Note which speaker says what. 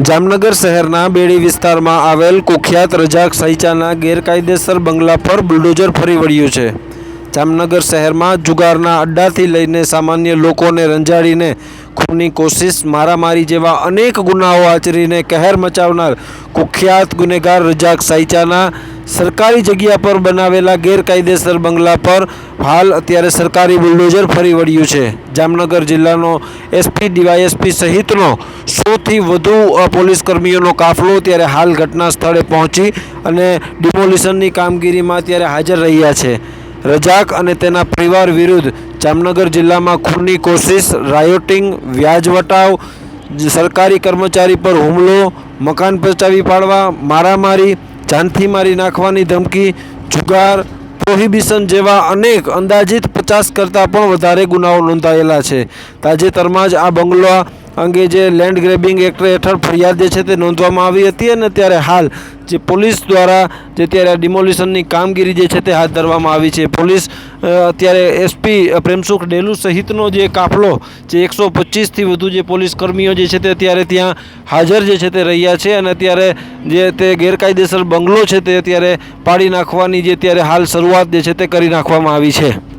Speaker 1: જામનગર શહેરના બેડી વિસ્તારમાં આવેલ કુખ્યાત રજાક સહિચાના ગેરકાયદેસર બંગલા પર બુલડોઝર ફરી વળ્યું છે. જામનગર શહેરમાં જુગારના અડ્ડાથી લઈને સામાન્ય લોકોને રંજાડીને ખૂનની કોશિશ મારામારી જેવા અનેક ગુનાઓ આચરીને કહેર મચાવનાર કુખ્યાત ગુનેગાર રજાક સાઈચાના સરકારી જગ્યા પર બનાવેલા ગેરકાયદેસર બંગલા પર હાલ અત્યારે સરકારી બુલડોઝર ફરી વળ્યું છે. જામનગર જિલ્લાનો એસપી, ડીવાયએસપી સહિતનો સોથી વધુ પોલીસ કર્મીઓનો કાફલો ત્યારે હાલ ઘટના સ્થળે પહોંચી અને ડિમોલિશનની કામગીરીમાં અત્યારે હાજર રહ્યા છે. રજાક અને તેના પરિવાર વિરુદ્ધ જામનગર જિલ્લામાં ખૂનની કોશિશ, રાયોટિંગ વ્યાજવટાવ સરકારી કર્મચારી પર હુમલો, મકાન પચાવી પાડવા, મારામારી જાનથી મારી નાખવાની ધમકી, જુગાર, પ્રોહિબિશન જેવા અનેક અંદાજિત પચાસ કરતાં પણ વધારે ગુનાઓ નોંધાયેલા છે. તાજેતરમાં જ આ બંગલા અંગે જે લેન્ડ ગ્રેબિંગ એક્ટ હેઠળ ફરિયાદ જે છે તે નોંધવામાં આવી હતી અને ત્યારે હાલ જે પોલીસ દ્વારા જે ત્યારે ડિમોલિશનની કામગીરી જે છે તે હાથ ધરવામાં આવી છે. પોલીસ અત્યારે એસપી પ્રેમસુખ ડેલુ સહિતનો જે કાફલો જે એકસો પચીસથી વધુ જે પોલીસ કર્મીઓ જે છે તે અત્યારે ત્યાં હાજર જે છે તે રહ્યા છે અને અત્યારે જે તે ગેરકાયદેસર બંગલો છે તે અત્યારે પાડી નાખવાની જે ત્યારે હાલ શરૂઆત જે છે તે કરી નાખવામાં આવી છે.